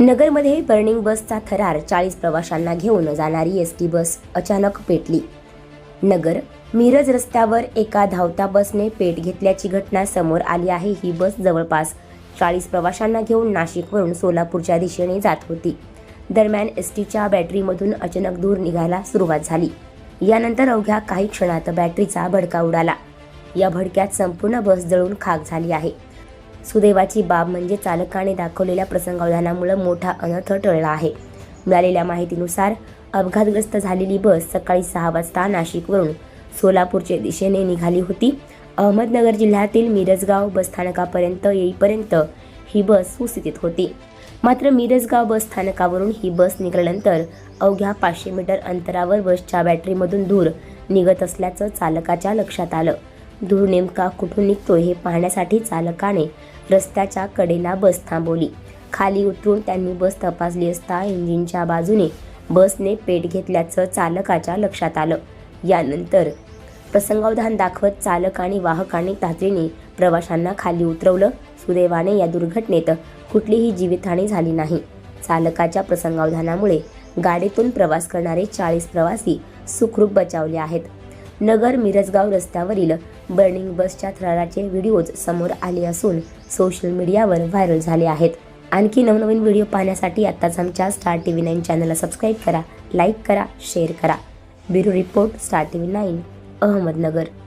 नगरमध्ये बर्निंग बसचा थरार चाळीस प्रवाशांना घेऊन जाणारी एस टी बस अचानक पेटली. नगर मिरज रस्त्यावर एका धावता बसने पेट घेतल्याची घटना समोर आली आहे. ही बस जवळपास चाळीस प्रवाशांना घेऊन नाशिकवरून सोलापूरच्या दिशेने जात होती. दरम्यान एस टीच्या बॅटरीमधून अचानक धूर निघायला सुरुवात झाली. यानंतर अवघ्या काही क्षणात बॅटरीचा भडका उडाला. या भडक्यात संपूर्ण बस जळून खाक झाली आहे. सुदैवाची बाब म्हणजे चालकाने दाखवलेल्या प्रसंगावधानामुळे मोठा अनर्थ टळला आहे. मिळालेल्या माहितीनुसार अपघातग्रस्त झालेली बस सकाळी सहा वाजता नाशिकवरून सोलापूरच्या दिशेने निघाली होती. अहमदनगर जिल्ह्यातील मिरजगाव बसस्थानकापर्यंत येईपर्यंत ही बस सुस्थितीत होती. मात्र मिरजगाव बस स्थानकावरून ही बस निघाल्यानंतर अवघ्या पाचशे मीटर अंतरावर बसच्या बॅटरीमधून दूर निघत असल्याचं चालकाच्या लक्षात आलं. धूर नेमका कुठून निघतो हे पाहण्यासाठी चालकाने रस्त्याच्या कडेला बस थांबवली. खाली उतरून त्यांनी बस तपासली असता इंजिनच्या बाजूने बसने पेट घेतल्याचं चालकाच्या लक्षात आलं. यानंतर प्रसंगावधान दाखवत चालक आणि वाहकाने तातडीने प्रवाशांना खाली उतरवलं. सुदैवाने या दुर्घटनेत कुठलीही जीवितहानी झाली नाही. चालकाच्या प्रसंगावधानामुळे गाडीतून प्रवास करणारे चाळीस प्रवासी सुखरूप बचावले आहेत. नगर मिरजगाव रस्त्यावरील बर्निंग बसच्या थराराचे व्हिडिओज समोर आले असून सोशल मीडियावर व्हायरल झाले आहेत. आणखी नवनवीन व्हिडिओ पाहण्यासाठी आत्ताच आमच्या स्टार टी व्ही नाईन चॅनलला सबस्क्राईब करा लाईक करा शेअर करा. Bureau report star T V nine Ahmednagar.